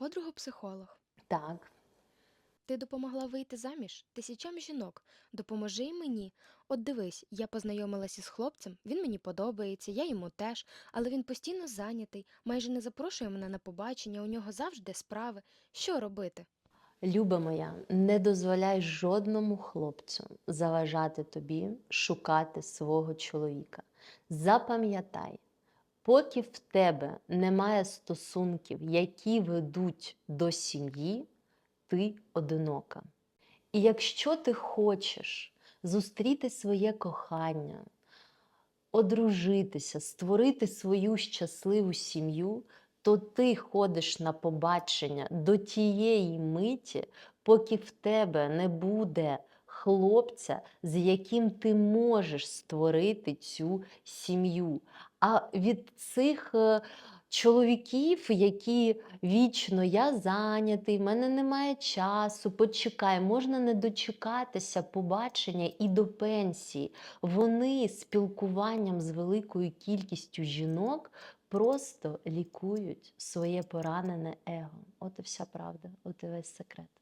подруга психолог. Так, Ти допомогла вийти заміж тисячам жінок. Допоможи й мені. От дивись, я познайомилася з хлопцем, він мені подобається, я йому теж, але він постійно зайнятий, майже не запрошує мене на побачення, у нього завжди справи. Що робити? люба моя, не дозволяй жодному хлопцю заважати тобі шукати свого чоловіка. Запам'ятай, поки в тебе немає стосунків, які ведуть до сім'ї, ти одинока. І якщо ти хочеш зустріти своє кохання, одружитися, створити свою щасливу сім'ю, то ти ходиш на побачення до тієї миті, поки в тебе не буде хлопця, з яким ти можеш створити цю сім'ю. А від цих е, чоловіків, які вічно я зайнятий, в мене немає часу, почекай, можна не дочекатися побачення і до пенсії. Вони спілкуванням з великою кількістю жінок просто лікують своє поранене его. От і вся правда, от і весь секрет.